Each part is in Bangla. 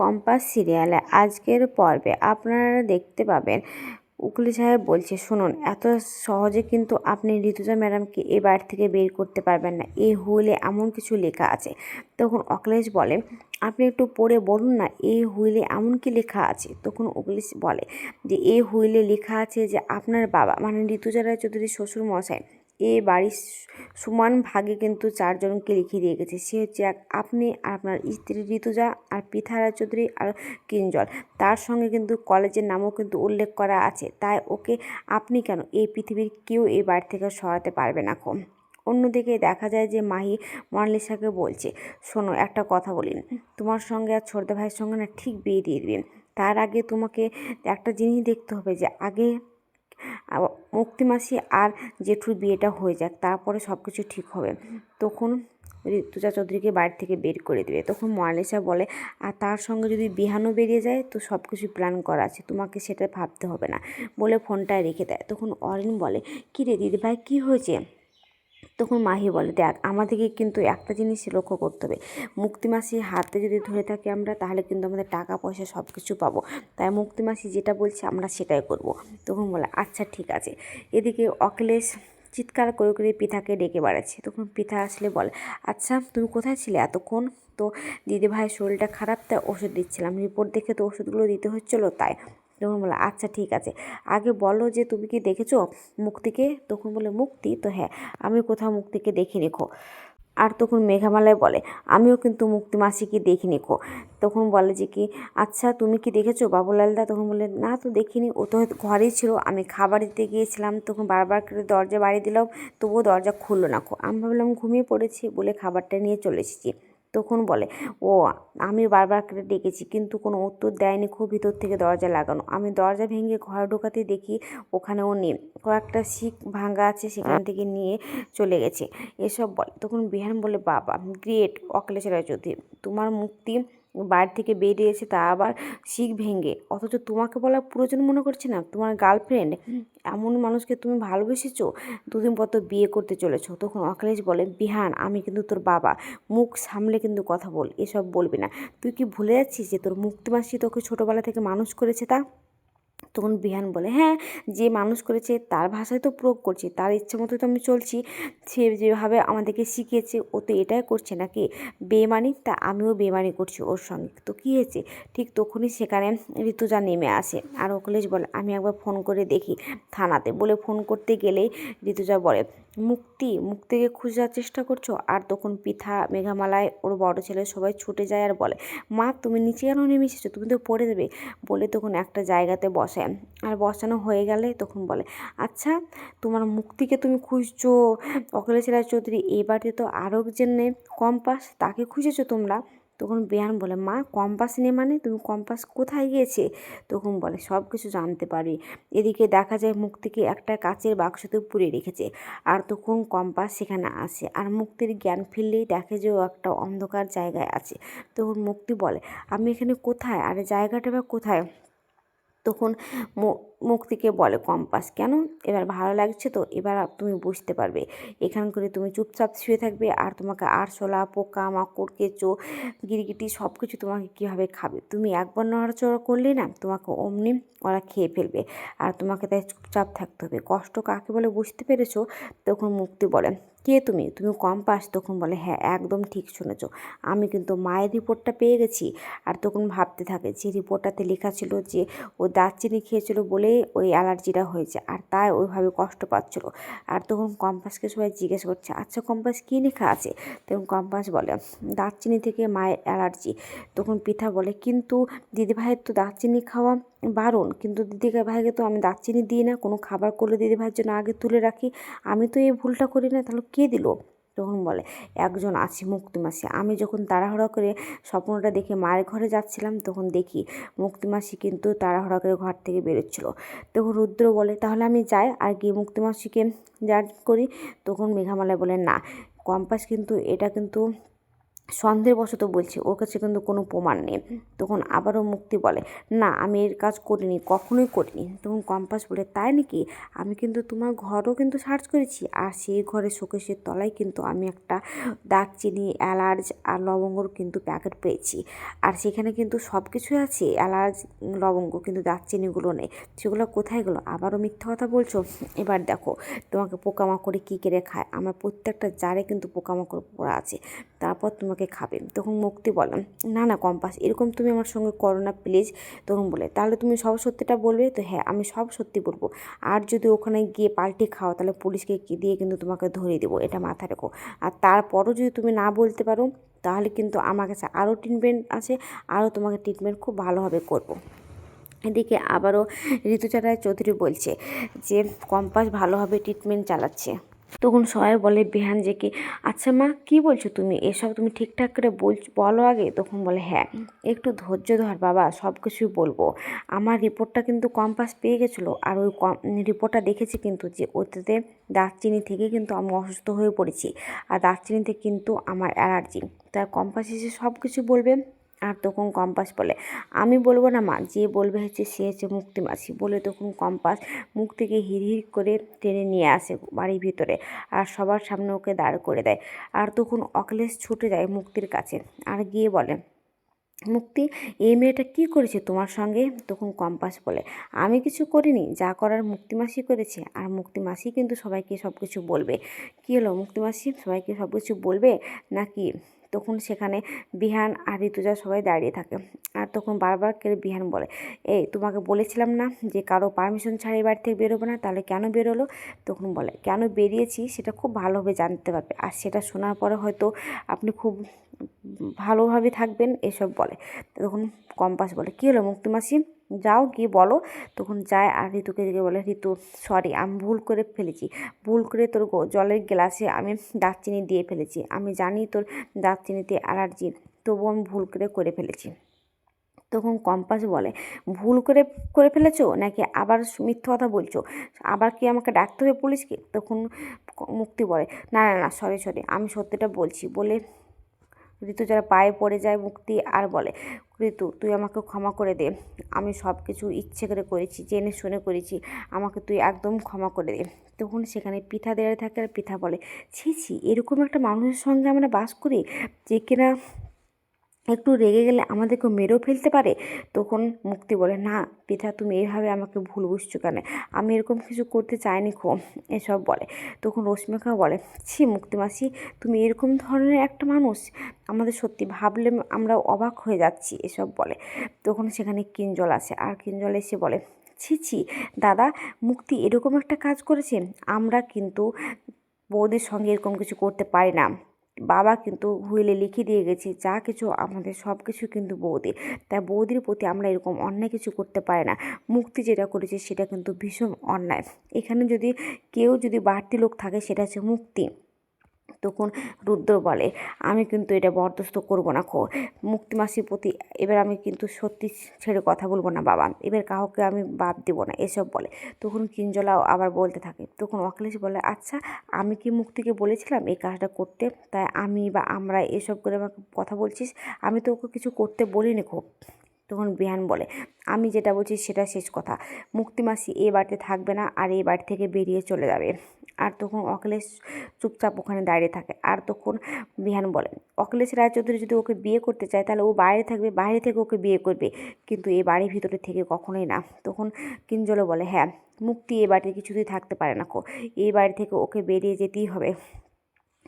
কম্পাস সিরিয়ালে আজকের পর্বে আপনারা দেখতে পাবেন। উকিল সাহেব বলছে, শুনুন, এত সহজে কিন্তু আপনি ঋতুজা ম্যাডামকে এ বাড়ি থেকে বের করতে পারবেন না। এই হুইলে এমন কিছু লেখা আছে। তখন অখিলেশ বলে, আপনি একটু পড়ে বলুন না এই হুইলে এমন কি লেখা আছে? তখন অখিলেশ বলে যে এই হুইলে লেখা আছে যে, আপনার বাবা মানে ঋতুজা রায় চৌধুরীর শ্বশুর মশাই এ বাড়ির সমান ভাগে কিন্তু চারজনকে লিখে দিয়ে গেছে। সে হচ্ছে এক আপনি আপনার স্ত্রী ঋতুজা, আর পৃথা রায়চৌধুরী আর কিঞ্জল। তার সঙ্গে কিন্তু কলেজের নামও কিন্তু উল্লেখ করা আছে। তাই ওকে আপনি কেন এই পৃথিবীর কেউ এই বাড়ি থেকে সরাতে পারবে না কম অন্যদিকে দেখা যায় যে মাহি মনালিসাকে বলছে, শোনো, একটা কথা বলি। তোমার সঙ্গে আর ছোটদা ভাইয়ের সঙ্গে না ঠিক বিয়ে দিয়ে দিবেন তার আগে তোমাকে একটা জিনিস দেখতে হবে যে আগে আ- মুক্তিমাসি আর জেঠুর বিয়েটা হয়ে যাক, তারপরে সব কিছু ঠিক হবে। তখন ঋতুজা চৌধুরীকে বাড়ি থেকে বের করে দেবে। তখন মনালিসা বলে, আর তার সঙ্গে যদি বিহানও বেরিয়ে যায়, তো সব কিছু প্ল্যান করা আছে, তোমাকে সেটা ভাবতে হবে না। বলে ফোনটা রেখে দেয়। তখন অরিন বলে কী রে দিদিভাই, কী হয়েছে? তখন মাহি বলে, দেখ, আমাদেরকে কিন্তু একটা জিনিস লক্ষ্য করতে হবে। মুক্তিমাসি হাতে যদি ধরে থাকি আমরা, তাহলে কিন্তু আমাদের টাকা, পয়সা সব কিছু পাবো। তাই মুক্তিমাসি যেটা বলছে, আমরা সেটাই করব। তখন বলে আচ্ছা ঠিক আছে। এদিকে অখিলেশ চিৎকার করে করে পিতাকে ডেকে বেড়াচ্ছে। তখন পিঠা আসলে বলে আচ্ছা তুমি কোথায় ছিলে এতক্ষণ? তো দিদিভাইয়ের শরীরটা খারাপ, তাই ওষুধ দিচ্ছিলাম। রিপোর্ট দেখে তো ওষুধগুলো দিতে হচ্ছিল, তাই তখন বলে আচ্ছা ঠিক আছে। আগে বলো যে, তুমি কি দেখেছ মুক্তিকে? তখন বলে, মুক্তি? তো হ্যাঁ আমি কোথাও মুক্তিকে দেখিনি খো। আর তখন মেঘামালায় বলে, আমিও কিন্তু মুক্তি মাসিকে দেখিনি খো। তখন বলে যে, কি? আচ্ছা তুমি কি দেখেছ বাবুলালদা? তখন বলে, না তো দেখিনি। ও তো ঘরেই ছিল, আমি খাবার দিতে গিয়েছিলাম, তখন বারবার করে দরজা বাড়ি দিলাম, তবুও দরজা খুললো না খো। আমি ভাবলাম, ঘুমিয়ে পড়েছি, বলে খাবারটা নিয়ে চলে এসেছি। তখন বলে, ও, আমি বারবার করে ডেকেছি, কিন্তু কোনো উত্তর দেয়নি, খুব ভিতর থেকে দরজা লাগানো। আমি দরজা ভেঙে ঘরে ঢোকাতে দেখি ওখানে ও নেই। কয়েকটা শিখ ভাঙা আছে, সেখান থেকে নিয়ে চলে গেছে। এসব বলে। তখন বিহান বলে, বাবা, গ্রেট অকলেশ্বরা চৌধুরী তোমার মুক্তি বাড়ি থেকে বেরিয়েছে তা আবার শিখ ভেঙে। অথচ তোমাকে বলা প্রয়োজন মনে করছে না? তোমার গার্লফ্রেন্ড এমন মানুষকে তুমি ভালোবেসেছো? দুদিন পর তো বিয়ে করতে চলেছো। তখন অখিলেশ বলে, বিহান, আমি কিন্তু তোর বাবা। মুখ সামলে কিন্তু কথা বল। এসব বলবি না। তুই কি ভুলে যাচ্ছিস যে তোর মুক্তিমাসি তোকে ছোটোবেলা থেকে মানুষ করেছে তা? তখন বিহান বলে হ্যাঁ যে মানুষ করেছে তার ভাষায় তো প্রয়োগ করছে, তার ইচ্ছে মতো তো আমি চলছি, সে যেভাবে আমাদেরকে শিখিয়েছে, ও তো এটাই করছে নাকি? বেমানি তা আমিও বেমানি করছি ওর সঙ্গে। তো কী হয়েছে? ঠিক তখনই সেখানে ঋতুজা নেমে আসে আর অখিলেশ বলে, আমি একবার ফোন করে দেখি থানাতে। বলে ফোন করতে গেলেই ঋতুজা বলে মুক্তি, মুক্তিকে খোঁজার চেষ্টা করছ? আর তখন পিথা মেঘামালায় ওর বড় ছেলে সবাই ছুটে যায় আর বলে, মা, তুমি নিচে কেন নেমে এসেছ? তুমি তো পড়ে দেবে। বলে তখন একটা জায়গাতে বসায় আর বসানো হয়ে গেলে তখন বলে আচ্ছা তোমার মুক্তিকে তুমি খুঁজছো? অখিলেশ রায় চৌধুরী এবারে তো আরও জেনে কম্পাস তাকে খুঁজেছো তোমরা? তখন বেয়ান বলে, মা, কম্পাস নেই মানে? তুমি কম্পাস কোথায় গিয়েছে? তখন বলে, সব কিছু জানতে পারি। এদিকে দেখা যায় মুক্তিকে একটা কাচের বাক্সতে পুড়ে রেখেছে। আর তখন কম্পাস সেখানে আসে। আর মুক্তির জ্ঞান ফিরলেই দেখে যে ও একটা অন্ধকার জায়গায় আছে। তখন মুক্তি বলে, আমি এখানে কোথায়? আর জায়গাটা বা কোথায়? তখন মুক্তিকে বলে কম্পাস, কেন? এবার ভালো লাগছে তো, এবার তুমি বুঝতে পারবে। এখান করে তুমি চুপচাপ শুয়ে থাকবে আর তোমাকে আরশোলা পোকা মাকড় কেঁচো, গিরগিটি সব কিছু তোমাকে কীভাবে খাবে? তুমি একবার নড়াচড়া করলে না, তোমাকে অমনি ওরা খেয়ে ফেলবে। আর তোমাকে তাই চুপচাপ থাকতে হবে। কষ্ট কাকে বলে বুঝতে পেরেছ? তখন মুক্তি বলে কে তুমি? তুমি কম্পাস তখন বলে হ্যাঁ একদম ঠিক শুনেছ। আমি কিন্তু মায়ের রিপোর্টটা পেয়ে গেছি। আর তখন ভাবতে থাকে, যে রিপোর্টটাতে লেখা ছিল যে ও দারচিনি খেয়েছিল বলেই ওই অ্যালার্জিটা হয়েছে, আর তাই ওইভাবে কষ্ট পাচ্ছিল। আর তখন কম্পাসকে সবাই জিজ্ঞেস করছে আচ্ছা কম্পাস কী লেখা আছে? তখন কম্পাস বলে, দারচিনি থেকে মায়ের অ্যালার্জি। তখন পিঠা বলে, কিন্তু দিদিভাইয়ের তো দারচিনি খাওয়া বারণ, কিন্তু দিদিকে ভাইকে তো আমি দারচিনি দিই না, কোনো খাবার করলে দিদিভাইয়ের জন্য আগে তুলে রাখি। আমি তো এই ভুলটা করি না, তাহলে কে দিল। তখন বলে, একজন আছে, মুক্তিমাসি। আমি যখন তাড়াহুড়া করে স্বপ্নটা দেখে মায়ের ঘরে যাচ্ছিলাম, তখন দেখি মুক্তিমাসি কিন্তু তাড়াহুড়া করে ঘর থেকে বেরোচ্ছিল। তখন রুদ্র বলে, তাহলে আমি যাই আর গিয়ে মুক্তিমাসিকে যা করি। তখন মেঘামালায় বলে, না, কম্পাস কিন্তু, এটা কিন্তু সন্দেহবশত বলছে, ওর কাছে কিন্তু কোনো প্রমাণ নেই। তখন আবারও মুক্তি বলে, না, আমি এর কাজ করিনি, কখনোই করিনি। তখন কম্পাস বলে, তাই নাকি? আমি কিন্তু তোমার ঘরও কিন্তু সার্চ করেছি, আর সেই ঘরে শোকেশের তলায় কিন্তু আমি একটা দারচিনি এলাচ আর লবঙ্গর কিন্তু প্যাকেট পেয়েছি। আর সেখানে কিন্তু সব কিছুই আছে এলাচ লবঙ্গ, কিন্তু দারচিনিগুলো নেই। সেগুলো কোথায় গেলো? আবারও মিথ্যা কথা বলছো? এবার দেখো, তোমাকে পোকামাকড়ে কী কেড়ে খায় আমার প্রত্যেকটা জারে কিন্তু পোকামাকড় পড়া আছে। তারপর তোমাকে খাবে তখন মুক্তি বললাম না না, কম্পাস, এরকম তুমি আমার সঙ্গে করো না প্লিজ তখন বলে, তাহলে তুমি সব সত্যিটা বলবে? তো হ্যাঁ আমি সব সত্যি বলব। আর যদি ওখানে গিয়ে পাল্টে খাও, তাহলে পুলিশকে দিয়ে কিন্তু তোমাকে ধরিয়ে দেবো, এটা মাথায় রেখো। আর তারপরও যদি তুমি না বলতে পারো, তাহলে কিন্তু আমার কাছে আরও ট্রিটমেন্ট আছে, আরও তোমাকে ট্রিটমেন্ট খুব ভালোভাবে করব। এদিকে আবারও ঋতুচারায় চৌধুরী বলছে যে, কম্পাস ভালোভাবে ট্রিটমেন্ট চালাচ্ছে। তখন সবাই বলে, বিহান যে কি? আচ্ছা মা, কি বলছো তুমি? এসব তুমি ঠিকঠাক করে বল, বলো আগে? তখন বলে হ্যাঁ একটু ধৈর্য ধর বাবা, সব কিছুই বলব। আমার রিপোর্টটা কিন্তু কম্পাস পেয়ে গেছিল। আর ওই কম, রিপোর্টটা দেখেছি কিন্তু যে ওটাতে দারচিনি থেকে কিন্তু আমি অসুস্থ হয়ে পড়েছি। আর দারচিনিতে কিন্তু আমার অ্যালার্জি। তাই কম্পাস এসে সব কিছু বলবে? আর তখন কম্পাস বলে। আমি বলব না মা, যে বলবে হচ্ছে সে হচ্ছে মুক্তি মাসি বলে তখন কম্পাস মুখ থেকে হির করে টেনে নিয়ে আসে বাড়ির ভিতরে আর সবার সামনে ওকে দাঁড় করে দেয়। আর তখন অখিলেশ ছুটে যায় মুক্তির কাছে আর গিয়ে বলে, মুক্তি, এই মেয়েটা কি করেছে তোমার সঙ্গে? তখন কম্পাস বলে, আমি কিছু করিনি, যা করার মুক্তিমাসি করেছে। আর মুক্তিমাসি কিন্তু সবাইকে সব কিছু বলবে। কী হলো মুক্তিমাসি? সবাইকে সব কিছু বলবে নাকি তখন সেখানে বিহান আর ঋতুজা সবাই দাঁড়িয়ে থাকে। আর তখন বারবার করে বিহান বলে, এই, তোমাকে বলেছিলাম না যে কারও পারমিশন ছাড়া বাড়ি থেকে বেরোবে না, তাহলে কেন বেরোলো? তখন বলে, কেন বেরিয়েছি সেটা খুব ভালোভাবে জানতে পারবে। আর সেটা শোনার পরে হয়তো আপনি খুব ভালোভাবে থাকবেন, এসব বলে। তখন কম্পাস বলে, কী হলো মুক্তিমাসি যাও গিয়ে বলো। তখন যায় আর ঋতুকে দিকে বলে, ঋতু সরি আমি ভুল করে ফেলেছি। ভুল করে তোর জলের গ্লাসে আমি দারচিনি দিয়ে ফেলেছি। আমি জানি তোর দারচিনিতে অ্যালার্জি, তবুও আমি ভুল করে করে ফেলেছি। তখন কম্পাস বলে, ভুল করে করে ফেলেছো? নাকি আবার মিথ্যা কথা বলছো? আবার কি আমাকে ডাকতে হবে পুলিশকে? তখন মুক্তি বলে, না না না সরি সরি আমি সত্যিটা বলছি। বলে ঋতু যারা পায়ে পড়ে যায়, মুক্তি আর বলে, ঋতু, তুই আমাকে ক্ষমা করে দে। আমি সব কিছু ইচ্ছে করে করেছি, জেনে শুনে করেছি। আমাকে তুই একদম ক্ষমা করে দে। তখন সেখানে পিঠা দেওয়া থাকে আর পিঠা বলে, ছি ছি, এরকম একটা মানুষের সঙ্গে আমরা বাস করি যে কিনা একটু রেগে গেলে আমাদেরকে মেরেও ফেলতে পারে, তখন মুক্তি বলে, না, পিতা, তুমি এইভাবে আমাকে ভুল বুঝছ কেন? আমি এরকম কিছু করতে চাইনি খো, এসব বলে। তখন রশ্মিকা বলে, ছি মুক্তিমাসি তুমি এরকম ধরনের একটা মানুষ, আমাদের সত্যি ভাবলে আমরা অবাক হয়ে যাচ্ছি, এসব বলে। তখন সেখানে কিঞ্জল আসে, আর কিঞ্জল এসে বলে, ছি ছি, দাদা, মুক্তি এরকম একটা কাজ করেছে, আমরা কিন্তু বৌদির সঙ্গে এরকম কিছু করতে পারি না। বাবা কিন্তু হুইলে লিখে দিয়ে গেছে, যা কিছু আমাদের সব কিছু কিন্তু বৌদি তাই বৌদির প্রতি আমরা এরকম অন্যায় কিছু করতে পারি না। মুক্তি যেটা করেছে সেটা কিন্তু ভীষণ অন্যায়। এখানে যদি কেউ যদি বাড়তি লোক থাকে সেটা হচ্ছে মুক্তি। তখন রুদ্র বলে, আমি কিন্তু এটা বরদস্ত করব না খো মুক্তিমাসির প্রতি এবার আমি কিন্তু সত্যি ছেড়ে কথা বলব না বাবা। এবার কাউকে আমি বাদ দেবো না, এসব বলে। তখন কিঞ্জলাও আবার বলতে থাকে। তখন অখিলেশ বলে আচ্ছা আমি কি মুক্তিকে বলেছিলাম এই কাজটা করতে? তাই আমি বা আমরা এসব করে আমাকে কথা বলছিস? আমি তো ওকে কিছু করতে বলিনি খুব তখন বিহান বলে, আমি যেটা বলছি সেটা শেষ কথা। মুক্তিমাসি এ বাড়িতে থাকবে না আর এই বাড়ি থেকে বেরিয়ে চলে যাবে। আর তখন অখিলেশ চুপচাপ ওখানে দাঁড়িয়ে থাকে। আর তখন বিহান বলে, অখিলেশ রায়চৌধুরী যদি ওকে বিয়ে করতে চায়, তাহলে ও বাইরে থাকবে, বাইরে থেকে ওকে বিয়ে করবে। কিন্তু এ বাড়ির ভিতরে থেকে কখনোই না। তখন কিঞ্জলও বলে হ্যাঁ মুক্তি এ বাড়িতে কিছুতেই থাকতে পারে না কো। এই বাড়ি থেকে ওকে বেরিয়ে যেতেই হবে।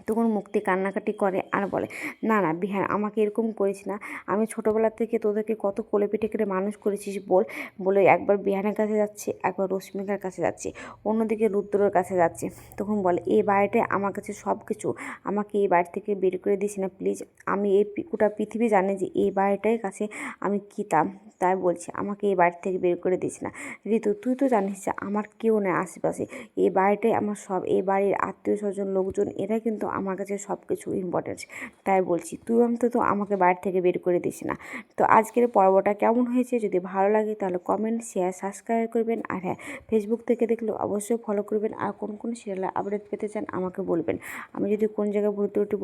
তখন মুক্তি কান্নাকাটি করে আর বলে, না না, বিহার, আমাকে এরকম করিস না। আমি ছোটোবেলা থেকে তোদেরকে কত কোলে পিঠে করে মানুষ করেছিস বল। বলে একবার বিহানের কাছে যাচ্ছে, একবার রশ্মিকার কাছে যাচ্ছে, অন্যদিকে রুদ্রর কাছে যাচ্ছে। তখন বলে, এই বাড়িটায় আমার কাছে সব কিছু আমাকে এই বাড়ি থেকে বের করে দিস না, প্লিজ। আমি এই গোটা পৃথিবী জানে যে এই বাড়িটার কাছে আমি কিতাম। তাই বলছি, আমাকে এই বাড়ি থেকে বের করে দিস না। ঋতু, তুই তো জানিস যে আমার কেউ নেই আশেপাশে। এই বাড়িটাই আমার সব। এই বাড়ির আত্মীয় স্বজন লোকজন এরা কিন্তু আমার কাছে সব কিছু ইম্পর্টেন্ট তাই বলছি, তুই অন্তত আমাকে বাড়ি থেকে বের করে দিস না। তো আজকের পর্বটা কেমন হয়েছে যদি ভালো লাগে তাহলে কমেন্ট শেয়ার সাবস্ক্রাইব করবেন। আর হ্যাঁ ফেসবুক থেকে দেখলে অবশ্যই ফলো করবেন। আর কোন কোন সিরিয়ালে আপডেট পেতে চান আমাকে বলবেন। আমি যদি কোন জায়গায় ভুল ত্রুটি